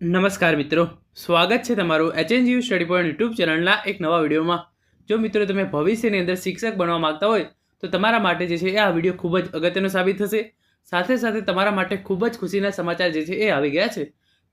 નમસ્કાર મિત્રો. સ્વાગત છે તમારું એચએનજીયુ સ્ટડી પોઈન્ટ યુટ્યુબ ચેનલના એક નવા વિડીયોમાં. જો મિત્રો તમે ભવિષ્યની અંદર શિક્ષક બનવા માગતા હોય, તો તમારા માટે જે છે એ આ વીડિયો ખૂબ જ અગત્યનો સાબિત થશે. સાથે સાથે તમારા માટે ખૂબ જ ખુશીના સમાચાર જે છે એ આવી ગયા છે.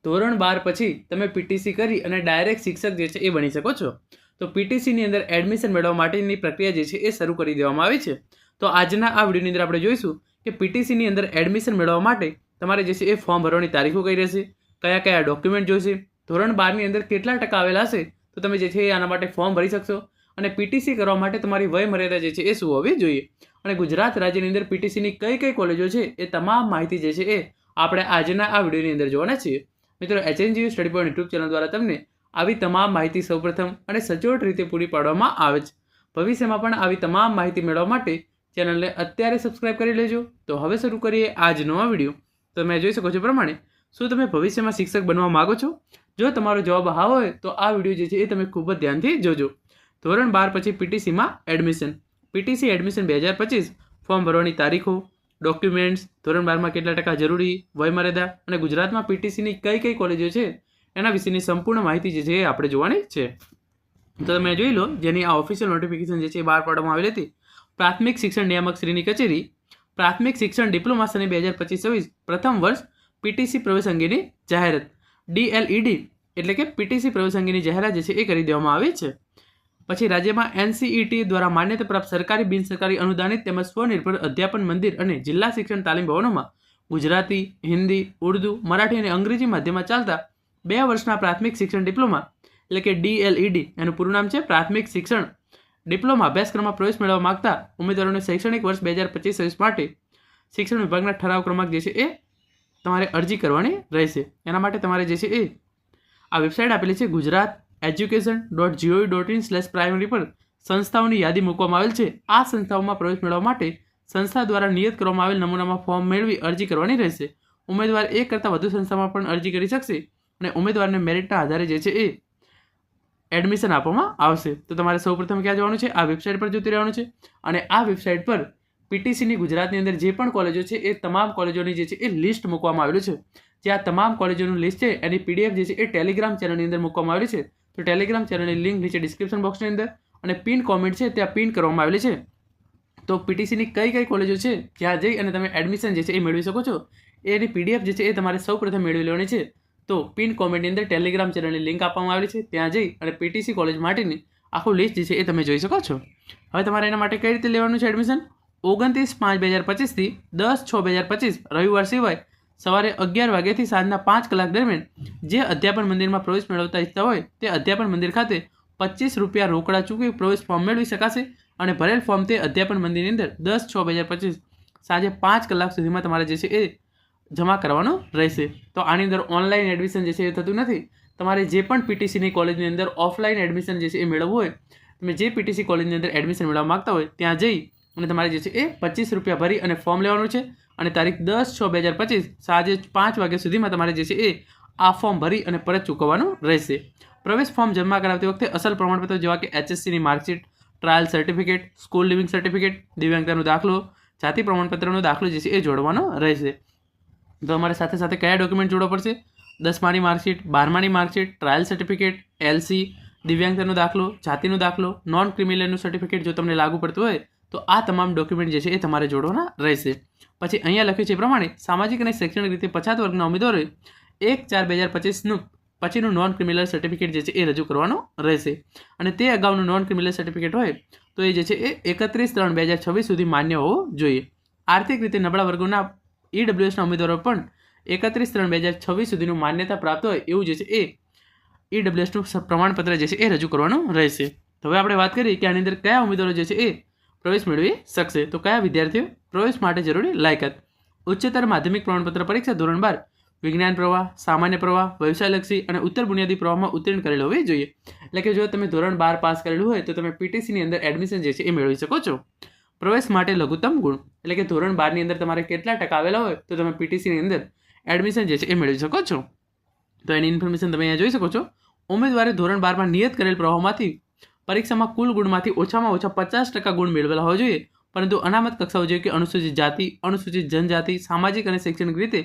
ધોરણ બાર પછી તમે પીટીસી કરી અને ડાયરેક્ટ શિક્ષક જે છે એ બની શકો છો. તો પીટીસીની અંદર એડમિશન મેળવવા માટેની પ્રક્રિયા જે છે એ શરૂ કરી દેવામાં આવી છે. તો આજના આ વિડીયોની અંદર આપણે જોઈશું કે પીટીસીની અંદર એડમિશન મેળવવા માટે તમારે જે છે એ ફોર્મ ભરવાની તારીખો કઈ રહેશે. કયા કયા ડોક્યુમેન્ટ જોઈશે? ધોરણ બારની અંદર કેટલા ટકા આવેલા હશે? તો તમે જે છે આના માટે ફોર્મ ભરી શકશો. અને પીટીસી કરવા માટે તમારી વય મર્યાદા જે છે એ શું હોવી જોઈએ. અને ગુજરાત રાજ્યની અંદર પીટીસીની કઈ કઈ કોલેજો છે એ તમામ માહિતી જે છે એ આપણે આજના આ વિડીયોની અંદર જોવાના છીએ. મિત્રો HNGU study point YouTube channel દ્વારા તમને આવી તમામ માહિતી સૌપ્રથમ અને સચોટ રીતે પૂરી પાડવામાં આવે છે. ભવિષ્યમાં પણ આવી તમામ માહિતી મેળવવા માટે ચેનલને અત્યારે સબસ્ક્રાઇબ કરી લેજો. તો હવે શરૂ કરીએ આજનો આ વીડિયો. તમે જોઈ શકો છો પ્રમાણે શું તમે ભવિષ્યમાં શિક્ષક બનવા માગો છો? જો તમારો જવાબ હા હોય, તો આ વીડિયો જે છે એ તમે ખૂબ જ ધ્યાનથી જોજો. ધોરણ બાર પછી પીટીસીમાં એડમિશન. પીટીસી એડમિશન બે હજાર પચીસ. ફોર્મ ભરવાની તારીખો, ડોક્યુમેન્ટ્સ, ધોરણ બારમાં કેટલા ટકા જરૂરી, વયમર્યાદા અને ગુજરાતમાં પીટીસીની કઈ કઈ કોલેજો છે, એના વિશેની સંપૂર્ણ માહિતી જે છે એ આપણે જોવાની છે. તો તમે જોઈ લો, જેની આ ઓફિશિયલ નોટિફિકેશન જે છે એ બહાર પાડવામાં આવેલી હતી. પ્રાથમિક શિક્ષણ નિયામક શ્રીની કચેરી. પ્રાથમિક શિક્ષણ ડિપ્લોમા સને બે હજાર પચીસ છવ્વીસ પ્રથમ વર્ષ પીટીસી પ્રવેશ અંગેની જાહેરાત. ડીએલઈડી એટલે કે પીટીસી પ્રવેશ અંગેની જાહેરાત જે છે એ કરી દેવામાં આવી છે. પછી રાજ્યમાં એનસીઈટી દ્વારા માન્યતા પ્રાપ્ત સરકારી બિનસરકારી અનુદાનિત તેમજ સ્વનિર્ભર અધ્યાપન મંદિર અને જિલ્લા શિક્ષણ તાલીમ ભવનોમાં ગુજરાતી, હિન્દી, ઉર્દુ, મરાઠી અને અંગ્રેજી માધ્યમમાં ચાલતા બે વર્ષના પ્રાથમિક શિક્ષણ ડિપ્લોમા એટલે કે ડીએલઈડી. એનું પૂરું નામ છે પ્રાથમિક શિક્ષણ. ડિપ્લોમા અભ્યાસક્રમમાં પ્રવેશ મેળવવા માગતા ઉમેદવારોને શૈક્ષણિક વર્ષ બે હજાર પચીસ માટે શિક્ષણ વિભાગના ઠરાવ ક્રમાંક જે છે એ તમારે અરજી કરવાની રહેશે. એના માટે તમારે જે છે એ આ વેબસાઇટ આપેલી છે Gujarat education dot GOV dot in slash primary પર સંસ્થાઓની યાદી મૂકવામાં આવેલ છે. આ સંસ્થાઓમાં પ્રવેશ મેળવવા માટે સંસ્થા દ્વારા નિયત કરવામાં આવેલ નમૂનામાં ફોર્મ મેળવી અરજી કરવાની રહેશે. ઉમેદવાર એક કરતાં વધુ સંસ્થામાં પણ અરજી કરી શકશે અને ઉમેદવારને મેરિટના આધારે જે છે એ એડમિશન આપવામાં આવશે. તો તમારે સૌપ્રથમ ક્યાં જવાનું છે? આ વેબસાઇટ પર જોતી રહેવાનું છે. અને આ વેબસાઇટ પર પીટીસીની ગુજરાતની અંદર જે પણ કોલેજો છે, એ તમામ કોલેજોની જે છે, એ લિસ્ટ મૂકવામાં આવેલું છે. જે આ તમામ કોલેજોનું લિસ્ટ છે, એની પીડીએફ જે છે, એ ટેલિગ્રામ ચેનલની અંદર મૂકવામાં આવેલી છે. તો ટેલિગ્રામ ચેનલની લિંક નીચે ડિસ્ક્રિપ્શન બોક્સની અંદર અને પિન કોમેન્ટ છે, ત્યાં પિન કરવામાં આવેલી છે. તો પીટીસીની કઈ કઈ કોલેજો છે, જ્યાં જઈ અને તમે એડમિશન જે છે, એ મેળવી શકો છો. એની પીડીએફ જે છે, એ તમારે સૌ પ્રથમ મેળવી લેવાની છે. તો પિન કોમેન્ટની અંદર ટેલિગ્રામ ચેનલની લિંક આપવામાં આવેલી છે, ત્યાં જઈ અને પીટીસી કોલેજ માટેની આખું લિસ્ટ જે છે, એ તમે જોઈ શકો છો. હવે તમારે એના માટે કઈ રીતે લેવાનું છે એડમિશન? ઓગણત્રીસ પાંચ બે હજાર પચીસથી દસ છ બે હજાર પચીસ રવિવાર સિવાય સવારે અગિયાર વાગ્યાથી સાંજના પાંચ કલાક દરમિયાન જે અધ્યાપન મંદિરમાં પ્રવેશ મેળવતા ઈચ્છતા હોય તે અધ્યાપન મંદિર ખાતે પચીસ રૂપિયા રોકડા ચૂકવી પ્રવેશ ફોર્મ મેળવી શકાશે અને ભરેલ ફોર્મ તે અધ્યાપન મંદિરની અંદર દસ છ બે હજાર પચીસ સાંજે પાંચ કલાક સુધીમાં તમારે જે છે એ જમા કરવાનો રહેશે. તો આની અંદર ઓનલાઈન એડમિશન જે છે એ થતું નથી. તમારે જે પણ પીટીસીની કોલેજની અંદર ઓફલાઈન એડમિશન જે છે એ મેળવવું હોય, તમે જે પીટીસી કોલેજની અંદર એડમિશન મેળવવા માગતા હોય, ત્યાં જઈ અને તમારે જે છે એ પચીસ રૂપિયા ભરી અને ફોર્મ લેવાનું છે. અને તારીખ દસ છ બે હજાર પચીસ, સાંજે પાંચ વાગ્યા સુધીમાં તમારે જે છે એ આ ફોર્મ ભરી અને પરત ચૂકવવાનું રહેશે. પ્રવેશ ફોર્મ જમા કરાવતી વખતે અસલ પ્રમાણપત્ર જેવા કે એચએસસીની marksheet trial certificate school leaving certificate દિવ્યાંગતાનો દાખલો, જાતિ પ્રમાણપત્રનો દાખલો જે છે એ જોડવાનો રહેશે. તો અમારે સાથે સાથે કયા ડોક્યુમેન્ટ જોડવા પડશે? દસમાની માર્કશીટ બારમાની માર્કશીટ ટ્રાયલ સર્ટિફિકેટ એલસી દિવ્યાંગતાનો દાખલો, જાતિનો દાખલો નોન ક્રિમિનલનું સર્ટિફિકેટ જો તમને લાગુ પડતું હોય તો આ તમામ ડોક્યુમેન્ટ જે છે એ તમારે જોડવાના રહેશે. પછી અહીંયા લખ્યું છે પ્રમાણે સામાજિક અને શૈક્ષણિક રીતે પછાત વર્ગના ઉમેદવારોએ એક ચાર બે હજાર પચીસનું, પછીનું નોન ક્રિમિનલ સર્ટિફિકેટ જે છે એ રજૂ કરવાનું રહેશે. અને તે અગાઉનું નોન ક્રિમિનલ સર્ટિફિકેટ હોય તો એ જે છે એ એકત્રીસ ત્રણ બે હજાર છવ્વીસ સુધી માન્ય હોવું જોઈએ. આર્થિક રીતે નબળા વર્ગોના ઈડબ્લ્યુએસના ઉમેદવારો પણ એકત્રીસ ત્રણ બે હજાર છવ્વીસ સુધીનું માન્યતા પ્રાપ્ત હોય એવું જે છે એ ઈડબ્લ્યુએસનું પ્રમાણપત્ર જે છે એ રજૂ કરવાનું રહેશે. હવે આપણે વાત કરીએ કે આની અંદર કયા ઉમેદવારો જે છે એ પ્રવેશ મેળવી શકશે. તો કયા વિદ્યાર્થીઓ પ્રવેશ માટે જરૂરી લાયકાત? ઉચ્ચતર માધ્યમિક પ્રમાણપત્ર પરીક્ષા ધોરણ બાર. વિજ્ઞાન પ્રવાહ, સામાન્ય પ્રવાહ, વ્યવસાયલક્ષી અને ઉત્તર બુનિયાદી પ્રવાહમાં ઉત્તીર્ણ કરેલ હોવી જોઈએ. એટલે કે જો તમે ધોરણ બાર પાસ કરેલું હોય, તો તમે પીટીસીની અંદર એડમિશન જે છે એ મેળવી શકો છો. પ્રવેશ માટે લઘુત્તમ ગુણ. એટલે કે ધોરણ બારની અંદર તમારે કેટલા ટકા આવેલા હોય, તો તમે પીટીસીની અંદર એડમિશન જે છે એ મેળવી શકો છો. તો એની ઇન્ફોર્મેશન તમે અહીંયા જોઈ શકો છો. ઉમેદવારે ધોરણ બારમાં નિયત કરેલ પ્રવાહમાંથી પરીક્ષામાં કુલ ગુણમાંથી ઓછામાં ઓછા પચાસ ટકા ગુણ મેળવેલા હોવા જોઈએ. પરંતુ અનામત કક્ષાઓ જેવી કે અનુસૂચિત જાતિ, અનુસૂચિત જનજાતિ, સામાજિક અને શૈક્ષણિક રીતે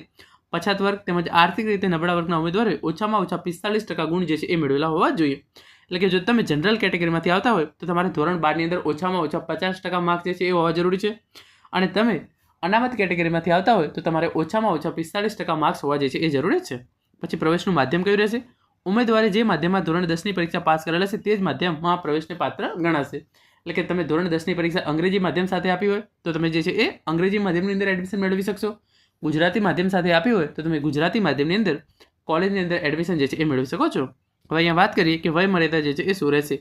પછાત વર્ગ તેમજ આર્થિક રીતે નબળા વર્ગના ઉમેદવારોએ ઓછામાં ઓછા પિસ્તાલીસ ટકા ગુણ જે છે એ મેળવેલા હોવા જોઈએ. એટલે કે જો તમે જનરલ કેટેગરીમાંથી આવતા હોય, તો તમારે ધોરણ બારની અંદર ઓછામાં ઓછા પચાસ ટકા માર્ક જે છે એ હોવા જરૂરી છે. અને તમે અનામત કેટેગરીમાંથી આવતા હોય, તો તમારે ઓછામાં ઓછા પિસ્તાલીસ ટકા માર્ક્સ હોવા જે છે એ જરૂરી છે. પછી પ્રવેશનું માધ્યમ કયું રહેશે? ઉમેદવારે જે માધ્યમમાં ધોરણ દસની પરીક્ષા પાસ કરેલા છે તે જ માધ્યમમાં પ્રવેશને પાત્ર ગણાશે. એટલે કે તમે ધોરણ દસની પરીક્ષા અંગ્રેજી માધ્યમ સાથે આપી હોય, તો તમે જે છે એ અંગ્રેજી માધ્યમની અંદર એડમિશન મેળવી શકશો. ગુજરાતી માધ્યમ સાથે આપી હોય, તો તમે ગુજરાતી માધ્યમની અંદર કોલેજની અંદર એડમિશન જે છે એ મેળવી શકો છો. હવે અહીંયા વાત કરીએ કે વય મર્યાદા જે છે એ શું રહેશે?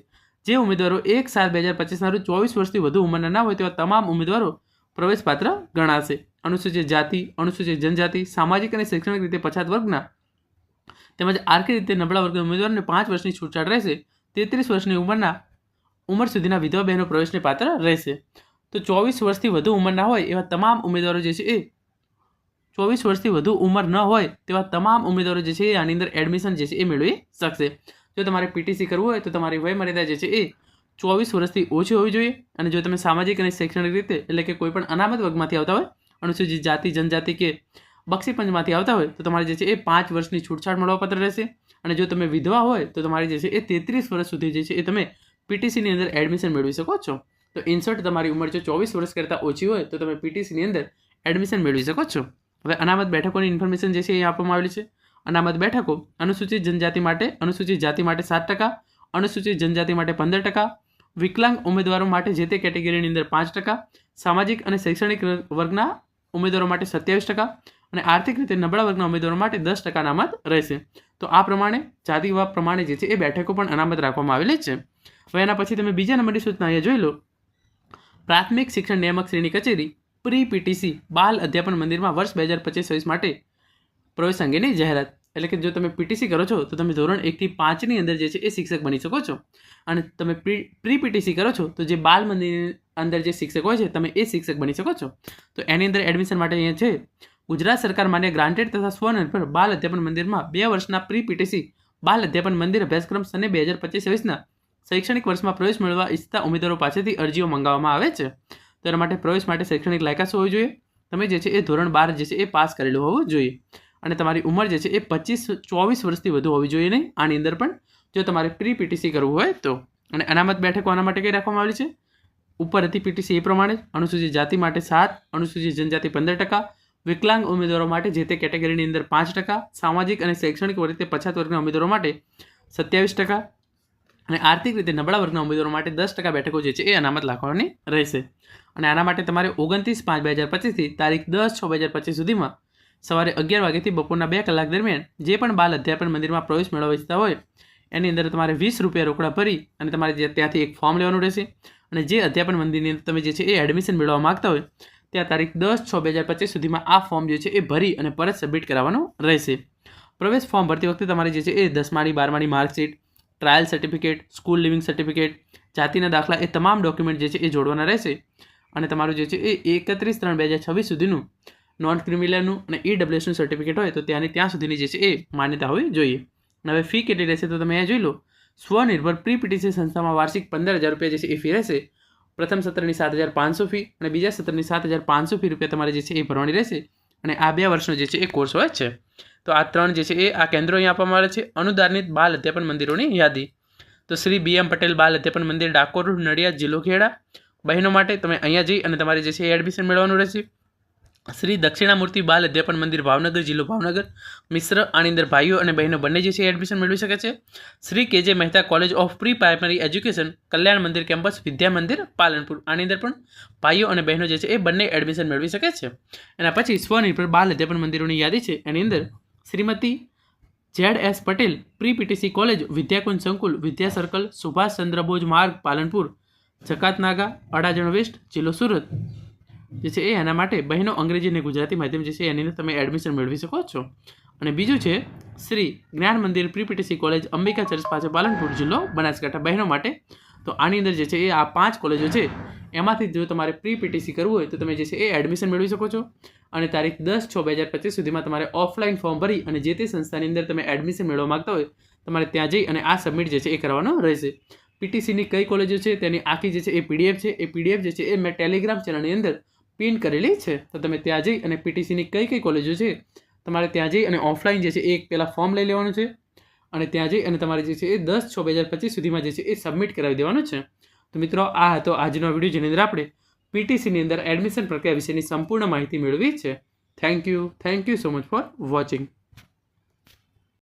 જે ઉમેદવારો એક સાત બે હજાર પચીસના રોજ ચોવીસ વર્ષથી વધુ ઉંમરના ના હોય તેવા તમામ ઉમેદવારો પ્રવેશપાત્ર ગણાશે. અનુસૂચિત જાતિ, અનુસૂચિત જનજાતિ, સામાજિક અને શૈક્ષણિક રીતે પછાત વર્ગના તેમજ આર્થિક રીતે નબળા વર્ગના ઉમેદવારોને પાંચ વર્ષની છૂટછાટ રહેશે, તેત્રીસ વર્ષની ઉંમરના, ઉંમર સુધીના વિધવા બહેનો પ્રવેશને પાત્ર રહેશે. તો ચોવીસ વર્ષથી વધુ ઉંમરના હોય એવા તમામ ઉમેદવારો જે છે એ, ચોવીસ વર્ષથી વધુ ઉંમર ન હોય તેવા તમામ ઉમેદવારો જે છે એ આની અંદર એડમિશન જે છે એ મેળવી શકશે. જો તમારે પીટીસી કરવું હોય તો તમારી વયમર્યાદા જે છે એ ચોવીસ વર્ષથી ઓછી હોવી જોઈએ અને જો તમે સામાજિક અને શૈક્ષણિક રીતે એટલે કે કોઈ પણ અનામત વર્ગમાંથી આવતા હોય, અનુસૂચિત જાતિ, જનજાતિ કે બક્ષીપંચમાંથી આવતા હોય તો તમારે જે છે એ પાંચ વર્ષની છૂટછાટ મળવાપત્ર રહેશે. અને જો તમે વિધવા હોય તો તમારી જે છે એ તેત્રીસ વર્ષ સુધી જે છે એ તમે પીટીસીની અંદર એડમિશન મેળવી શકો છો. તો ઇન્સર્ટ તમારી ઉંમર જો ચોવીસ વર્ષ કરતાં ઓછી હોય તો તમે પીટીસીની અંદર એડમિશન મેળવી શકો છો. હવે અનામત બેઠકોની ઇન્ફોર્મેશન જે છે એ આપવામાં આવેલી છે. અનામત બેઠકો અનુસૂચિત જનજાતિ માટે અનુસૂચિત જાતિ માટે સાત ટકા, અનુસૂચિત જનજાતિ માટે પંદર ટકા, વિકલાંગ ઉમેદવારો માટે જે તે કેટેગરીની અંદર પાંચ ટકા, સામાજિક અને શૈક્ષણિક વર્ગના ઉમેદવારો માટે સત્યાવીસ ટકા અને આર્થિક રીતે નબળા વર્ગના ઉમેદવારો માટે દસ ટકા અનામત રહેશે. તો આ પ્રમાણે જાતિવાદ પ્રમાણે જે છે એ બેઠકો પણ અનામત રાખવામાં આવેલી છે. હવે એના પછી તમે બીજા નંબરની સૂચના અહીંયા જોઈ લો. પ્રાથમિક શિક્ષણ નિયામક શ્રેણી કચેરી પ્રી પીટીસી બાલ અધ્યાપન મંદિરમાં વર્ષ બે હજાર પચીસ છવ્વીસ માટે પ્રવેશ અંગેની જાહેરાત. એટલે કે જો તમે પીટીસી કરો છો, તો તમે ધોરણ એકથી પાંચની અંદર જે છે એ શિક્ષક બની શકો છો. અને તમે પ્રી પીટીસી કરો છો, તો જે બાલ મંદિરની અંદર જે શિક્ષક હોય છે, તમે એ શિક્ષક બની શકો છો. તો એની અંદર એડમિશન માટે અહીંયા છે ગુજરાત સરકાર માટે ગ્રાન્ટેડ તથા સ્વનિર્ભર બાલ અધ્યાપન મંદિરમાં બે વર્ષના પ્રી પીટીસી બાલ અધ્યાપન મંદિર અભ્યાસક્રમ સને બે હજાર પચીસ છવ્વીસના શૈક્ષણિક વર્ષમાં પ્રવેશ મેળવવા ઈચ્છતા ઉમેદવારો પાસેથી અરજીઓ મંગાવવામાં આવે છે. તેના માટે પ્રવેશ માટે શૈક્ષણિક લાયકાત હોવી જોઈએ. તમે જે છે એ ધોરણ બાર જે છે એ પાસ કરેલું હોવું જોઈએ. અને તમારી ઉંમર જે છે એ પચીસ ચોવીસ વર્ષથી વધુ હોવી જોઈએ નહીં. આની અંદર પણ જો તમારે પ્રી પીટીસી કરવું હોય તો. અને અનામત બેઠકો આના માટે કઈ રાખવામાં આવેલી છે? ઉપર હતી પીટીસી એ પ્રમાણે અનુસૂચિત જાતિ માટે સાત, અનુસૂચિત જનજાતિ પંદર ટકા વિકલાંગ ઉમેદવારો માટે જે તે કેટેગરીની અંદર પાંચ ટકા, સામાજિક અને શૈક્ષણિક રીતે પછાત વર્ગના ઉમેદવારો માટે સત્યાવીસ ટકા અને આર્થિક રીતે નબળા વર્ગના ઉમેદવારો માટે દસ ટકા બેઠકો જે છે એ અનામત લાખવાની રહેશે. અને આના માટે તમારે ઓગણત્રીસ પાંચ બે હજાર પચીસથી તારીખ દસ છ બે હજાર પચીસ સુધીમાં સવારે અગિયાર વાગ્યાથી બપોરના બે કલાક દરમિયાન જે પણ બાલ અધ્યાપન મંદિરમાં પ્રવેશ મેળવવા ઇચ્છતા હોય, એની અંદર તમારે વીસ રૂપિયા રોકડા ભરી અને તમારે ત્યાંથી એક ફોર્મ લેવાનું રહેશે. અને જે અધ્યાપન મંદિરની અંદર તમે જે છે એ એડમિશન મેળવવા માગતા હોય ત્યાં તારીખ દસ છ બે હજાર પચીસ સુધીમાં આ ફોર્મ જે છે એ ભરી અને પરત સબમિટ કરાવવાનું રહેશે. પ્રવેશ ફોર્મ ભરતી વખતે તમારી જે છે એ દસમાની બારમાની marksheet trial certificate school leaving certificate જાતિના દાખલા એ તમામ ડોક્યુમેન્ટ જે છે એ જોડવાના રહેશે. અને તમારું જે છે એ એકત્રીસ ત્રણ બે હજાર છવ્વીસ સુધીનું નોન ક્રિમિનલનું અને ઈડબ્લ્યુએસનું સર્ટિફિકેટ હોય તો ત્યાંની ત્યાં સુધીની જે છે એ માન્યતા હોવી જોઈએ. હવે ફી કેટલી રહેશે તો તમે અહીંયા જોઈ લો. સ્વનિર્ભર પ્રી પીટીસી સંસ્થામાં વાર્ષિક પંદર હજાર રૂપિયા જે છે એ ફી રહેશે. પ્રથમ સત્રની સાત હજાર પાંચસો ફી અને બીજા સત્રની સાત હજાર પાંચસો ફી રૂપિયા તમારે જે છે એ ભરવાની રહેશે અને આ બે વર્ષનો જે છે એ કોર્સ હોય છે. તો આ ત્રણ જે છે એ આ કેન્દ્રો અહીં આપવામાં આવે છે. અનુદાનિત બાલ અધ્યાપન મંદિરોની યાદી. તો શ્રી બી એમ પટેલ બાલ અધ્યાપન મંદિર, ડાકોર, નડિયાદ, જિલ્લો ખેડા. બહેનો માટે તમે અહીંયા જઈ અને તમારે જે છે એ એડમિશન મેળવવાનું રહેશે. શ્રી દક્ષિણામૂર્તિ બાલ અધ્યાપન મંદિર ભાવનગર, જિલ્લો ભાવનગર. મિશ્ર આની ભાઈઓ અને બહેનો, બંને જે છે એડમિશન મેળવી શકે છે. Shri K J Mehta college of pre primary education Kalyan Mandir campus Vidya Mandir, Palanpur. આની અંદર પણ ભાઈઓ અને બહેનો જે છે એ બંને એડમિશન મેળવી શકે છે. એના પછી સ્વનિર્ભર બાલ અધ્યાપન મંદિરોની યાદી છે. એની અંદર Shrimati Z S Patel pre PTC college Vidyakunj સંકુલ, વિદ્યા સર્કલ સુભાષચંદ્ર બોઝ માર્ગ, પાલનપુર, જકાતનાગા, અડાજણ વેસ્ટ જિલ્લો સુરત. જે છે એ એના માટે બહેનો અંગ્રેજી અને ગુજરાતી માધ્યમ જે છે એની તમે એડમિશન મેળવી શકો છો. અને બીજું છે, શ્રી જ્ઞાન મંદિર પ્રીપીટીસી કોલેજ અંબિકા ચર્ચ પાસે પાલનપુર જિલ્લો બનાસકાંઠા બહેનો માટે. તો આની અંદર જે છે એ આ પાંચ કોલેજો છે, એમાંથી જો તમારે પ્રી પીટીસી કરવું હોય તો તમે જે છે એ એડમિશન મેળવી શકો છો. અને તારીખ દસ છ બે હજાર પચીસ સુધીમાં તમારે ઓફલાઈન ફોર્મ ભરી અને જે તે સંસ્થાની અંદર તમે એડમિશન મેળવવા માગતા હોય, તમારે ત્યાં જઈ અને આ સબમિટ જે છે એ કરવાનો રહેશે. પીટીસીની કઈ કોલેજો છે, તેની આખી જે છે એ પીડીએફ છે. એ પીડીએફ જે છે એ મેં ટેલિગ્રામ ચેનલની અંદર પિન કરેલી છે? તો તમે ત્યાં જઈ અને પીટીસીની કઈ કઈ કોલેજો છે? તમારે ત્યાં જઈ અને ઓફલાઈન જે છે એ એક પહેલાં ફોર્મ લઈ લેવાનું છે અને ત્યાં જઈ અને તમારે જે છે એ દસ છ બે હજાર પચીસ સુધીમાં જે છે એ સબમિટ કરાવી દેવાનું છે. તો મિત્રો, આ હતો આજનો વીડિયો જેની અંદર આપણે પીટીસીની અંદર એડમિશન પ્રક્રિયા વિશેની સંપૂર્ણ માહિતી મેળવી છે. Thank you thank you so much for watching